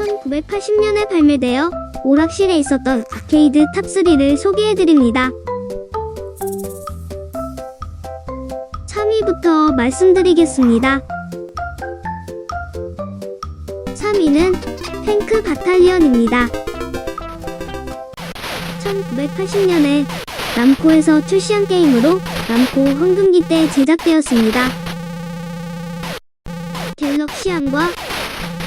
1980년에 발매되어 오락실에 있었던 아케이드 탑3를 소개해드립니다. 3위부터 말씀드리겠습니다. 3위는 탱크 바탈리언입니다. 1980년에 남코에서 출시한 게임으로 남코 황금기 때 제작되었습니다. 갤럭시안과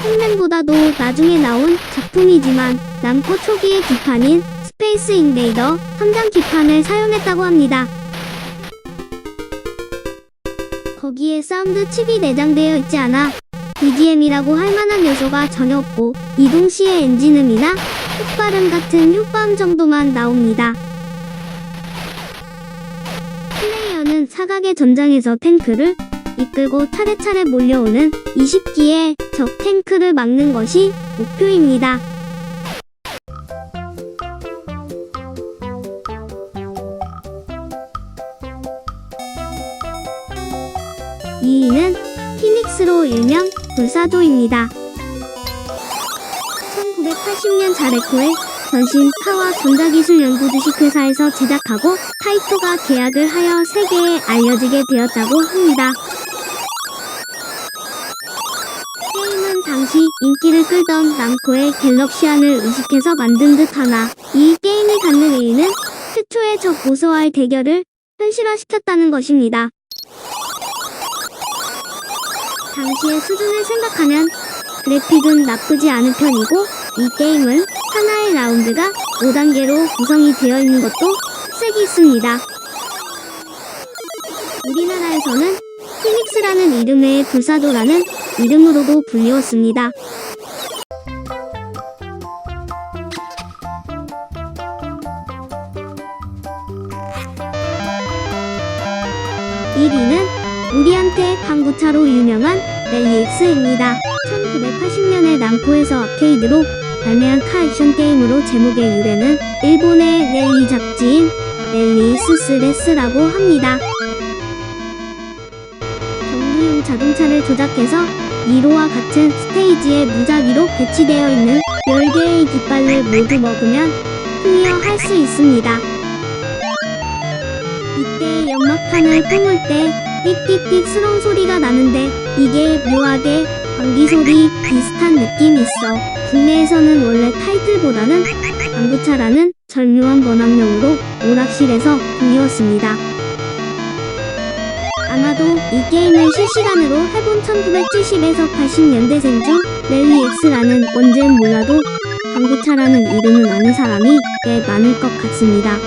홈맨보다도 나중에 나온 작품이지만 남코 초기의 기판인 스페이스 인베이더 3장 기판을 사용했다고 합니다. 거기에 사운드 칩이 내장되어 있지 않아 BGM이라고 할 만한 요소가 전혀 없고 이동 시의 엔진음이나 콧발음 같은 효과음 정도만 나옵니다. 플레이어는 사각의 전장에서 탱크를 이끌고 차례차례 몰려오는 20기의 적 탱크를 막는 것이 목표입니다. 이위는 피닉스로 일명 불사조입니다. 1980년 자레코의 전신 카와 전자기술 연구 주식회사에서 제작하고 타이토가 계약을 하여 세계에 알려지게 되었다고 합니다. 당시 인기를 끌던 남코의 갤럭시안을 의식해서 만든 듯 하나 이 게임이 갖는 의의는 최초의 적 보스와의 대결을 현실화시켰다는 것입니다. 당시의 수준을 생각하면 그래픽은 나쁘지 않은 편이고 이 게임은 하나의 라운드가 5단계로 구성이 되어 있는 것도 특색이 있습니다. 우리나라에서는 피닉스라는 이름 외에 불사조라는 이름으로도 불리웠습니다. (1위는) 우리한테 방구차로 유명한 랠리엑스입니다. 1980년에 남코에서 아케이드로 발매한 카 액션 게임으로 제목의 유래는 일본의 랠리 잡지인 랠리 스스레스라고 합니다. 자동차를 조작해서 2로와 같은 스테이지에 무작위로 배치되어 있는 10개의 깃발을 모두 먹으면 클리어 할 수 있습니다. 이때 연막탄을 뿜을 때 삑삑삑 스러운 소리가 나는데 이게 묘하게 방귀 소리 비슷한 느낌이 있어. 국내에서는 원래 타이틀보다는 방구차라는 절묘한 번역명으로 오락실에서 불리웠습니다. 아마도 이 게임을 실시간으로 해본 1970에서 80년대생 중 랠리엑스라는 뭔지는 몰라도 방구차라는 이름을 아는 사람이 꽤 많을 것 같습니다.